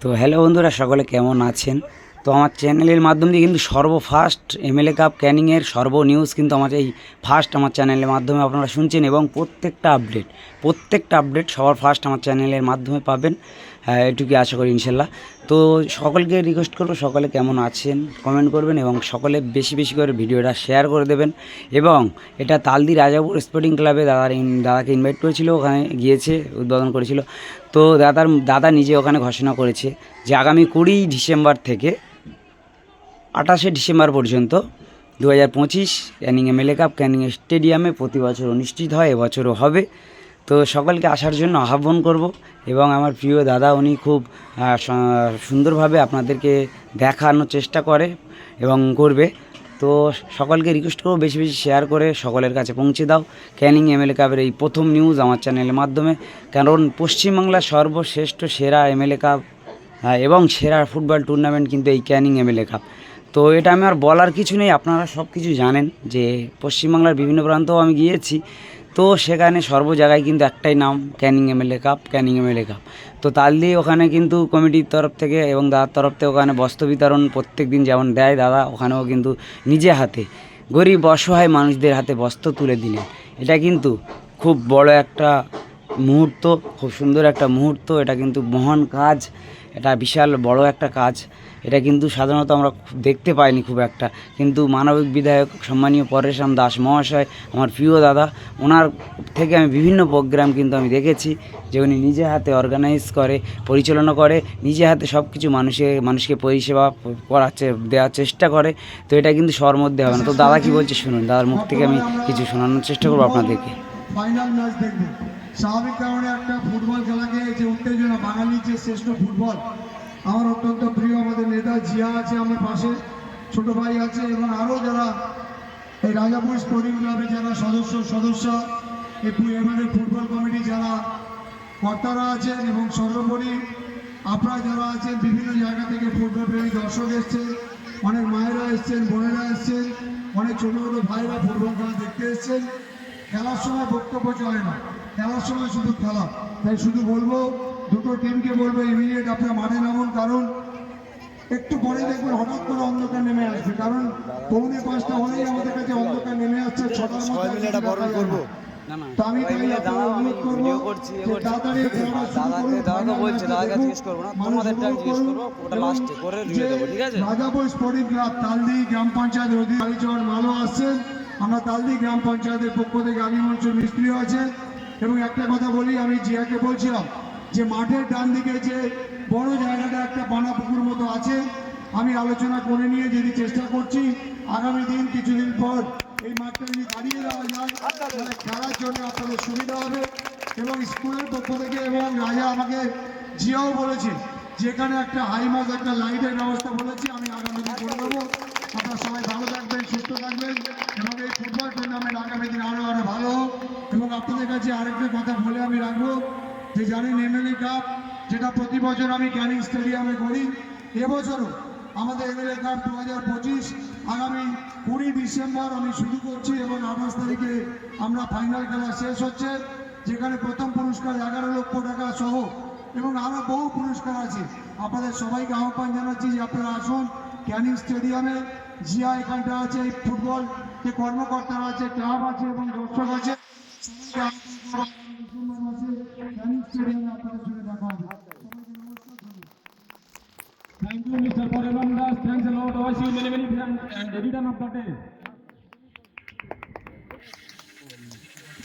তো হ্যালো বন্ধুরা সকলে কেমন আছেন? তো আমার চ্যানেলের মাধ্যম দিয়ে কিন্তু সর্বফার্স্ট এমএলএ কাপ ক্যানিংয়ের সর্ব নিউজ কিন্তু আমার এই ফার্স্ট আমার চ্যানেলের মাধ্যমে আপনারা শুনছেন এবং প্রত্যেকটা আপডেট প্রত্যেকটা আপডেট সবার ফার্স্ট আমার চ্যানেলের মাধ্যমে পাবেন। হ্যাঁ এটুকুই আশা করি ইনশাল্লাহ। তো সকলকে রিকোয়েস্ট করব, সকলে কেমন আছেন কমেন্ট করবেন এবং সকলে বেশি বেশি করে ভিডিওটা শেয়ার করে দেবেন এবং এটা তালদি রাজাপুর স্পোর্টিং ক্লাবে দাদার দাদাকে ইনভাইট করেছিল, ওখানে গিয়েছে, উদ্বোধন করেছিল। তো দাদার, দাদা নিজে ওখানে ঘোষণা করেছে যে আগামী কুড়ি ডিসেম্বর থেকে আঠাশে ডিসেম্বর পর্যন্ত দু হাজার পঁচিশ ক্যানিং এমএলএ কাপ, ক্যানিং স্টেডিয়ামে প্রতি বছর অনুষ্ঠিত হয়, এবছরও হবে। তো সকলকে আসার জন্য আহ্বান করব এবং আমার প্রিয় দাদা উনি খুব সুন্দরভাবে আপনাদেরকে দেখানোর চেষ্টা করে এবং করবে। তো সকলকে রিকোয়েস্ট করব বেশি বেশি শেয়ার করে সকলের কাছে পৌঁছে দাও। ক্যানিং এমএলএ কাপের এই প্রথম নিউজ আমার চ্যানেলের মাধ্যমে। কারণ পশ্চিমবাংলার সর্বশ্রেষ্ঠ সেরা এমএলএ কাপ এবং সেরা ফুটবল টুর্নামেন্ট কিন্তু এই ক্যানিং এমএলএ কাপ। তো এটা আমি আর বলার কিছু নেই, আপনারা সব কিছু জানেন যে পশ্চিমবাংলার বিভিন্ন প্রান্তেও আমি গিয়েছি। তো সেখানে সর্ব জায়গায় কিন্তু একটাই নাম, Canning MLA cup, Canning MLA cup. তো তাল দিয়ে ওখানে কিন্তু কমিটির তরফ থেকে এবং দাদার তরফ থেকে ওখানে বস্ত্র বিতরণ প্রত্যেক দিন যেমন দেয় দাদা, ওখানেও কিন্তু নিজে হাতে গরিব অসহায় মানুষদের হাতে বস্ত্র তুলে দিলেন। এটা কিন্তু খুব বড় একটা মুহূর্ত, খুব সুন্দর একটা মুহূর্ত, এটা কিন্তু মহান কাজ। এটা বিশাল বড় একটা কাজ। এটা কিন্তু সাধারণত আমরা দেখতে পাইনি খুব একটা। কিন্তু মানবিক বিধায়ক সম্মানীয় পরেশরাম দাস মহাশয়, আমার প্রিয় দাদা, ওনার থেকে আমি বিভিন্ন প্রোগ্রাম কিন্তু আমি দেখেছি যে উনি নিজে হাতে অর্গানাইজ করে, পরিচালনা করে, নিজে হাতে সব কিছু মানুষে, মানুষকে পরিষেবা করার দেওয়ার চেষ্টা করে। তো এটা কিন্তু সর মধ্যে হবে না। তো দাদা কি বলছে শুনুন, দাদার মুখ থেকে আমি কিছু শোনানোর চেষ্টা করব আপনাদেরকে। ফাইনাল ম্যাচ স্বাভাবিক কারণে একটা ফুটবল খেলাকে যে উত্তেজনা, বাঙালির যে শ্রেষ্ঠ ফুটবল, আমার অত্যন্ত প্রিয় আমাদের নেতা জিয়া আছে আমার পাশে, ছোট ভাই আছে এবং আরও যারা এই রাজাপুর স্পোর্টিং ক্লাবে যারা সদস্য সদস্য এবারের ফুটবল কমিটি যারা কর্তারা আছেন এবং সর্বোপরি আপনারা যারা আছেন, বিভিন্ন জায়গা থেকে ফুটবল প্রেমী দর্শক এসছেন অনেক মায়েরা এসছেন, বোনেরা এসছেন, অনেক ছোটো ছোটো ভাইরা ফুটবল খেলা দেখতে এসছেন। খেলার সময় বক্তব্য চলে না। খেলার সময় শুধু খেলা। তাই শুধু বলব দুটো টিমকে বলব ইমিডিয়েট আপনারা মাঠে নামুন কারণ একটু পরে দেখবেন হঠাৎ করে অন্ধকার নেমে আসবে। কারণ পৌনে পাঁচটা হলেই আমাদের কাছে অন্ধকার নেমে আসছে ছটার মধ্যে আর কিছু দেখা যায় না। না না। তো আমি অনুরোধ করব তাড়াতাড়ি খেলাটা শুরু করুন। দাদা তো ফাইনাল বলছে, দাদাকে জিজ্ঞেস করব না, তোমাদেরটা আমি জিজ্ঞেস করব, ওটা এবং করে দিয়ে দেবো, ঠিক আছে? রাজাপুর স্পোর্টিং তালদি গ্রাম পঞ্চায়েত অধীন কালীচরণ মালো আসছেন। আমরা তালদি গ্রাম পঞ্চায়েতের পক্ষ থেকে আলী মঞ্চের মিস্ত্রিও আছেন। এবং একটা কথা বলি, আমি জিয়াকে বলছিলাম যে মাঠের ডান দিকে যে বড় জায়গাটা, একটা বানা পুকুর মতো আছে, আমি আলোচনা করে নিয়ে যদি চেষ্টা করছি, আগামী দিন কিছুদিন পর এই মাঠটা যদি দাঁড়িয়ে দেওয়া যায়, তাহলে খেলার জন্য আপনাদের সুবিধা হবে। এবং স্কুলের পক্ষ থেকে এবং রাজা আমাকে জিয়াও বলেছে, যেখানে একটা হাইমাস একটা লাইটের ব্যবস্থা বলেছি, আমি আগামী দিন করে দেবো। আপনারা সবাই ভালো থাকবেন, সুস্থ থাকবেন। এবং এই ফুটবল টুর্নামেন্ট আগামী দিন আরও আরও ভালো এবং আপনাদের কাছে আরেকটা কথা বলে আমি রাখব যে জানেন এমএলএ কাপ, যেটা প্রতি বছর আমি ক্যানিং স্টেডিয়ামে করি, এবছরও আমাদের এমএলএ কাপ দু হাজার পঁচিশ, আগামী কুড়ি ডিসেম্বর আমি শুরু করছি এবং আঠাশ তারিখে আমরা ফাইনাল খেলা শেষ হচ্ছে, যেখানে প্রথম পুরস্কার এগারো লক্ষ টাকা সহ এবং আরও বহু পুরস্কার আছে। আপনাদের সবাইকে আহ্বান জানাচ্ছি যে আপনারা আসুন ক্যানিং স্টেডিয়ামে, জিয়া এখানটা আছে ফুটবল যে কর্মকর্তারা আছে, ক্লাব আছে এবং দর্শক আছে। Thank you, Mr. Porevam Das. Thanks a lot. Wish you many, many and return of the day.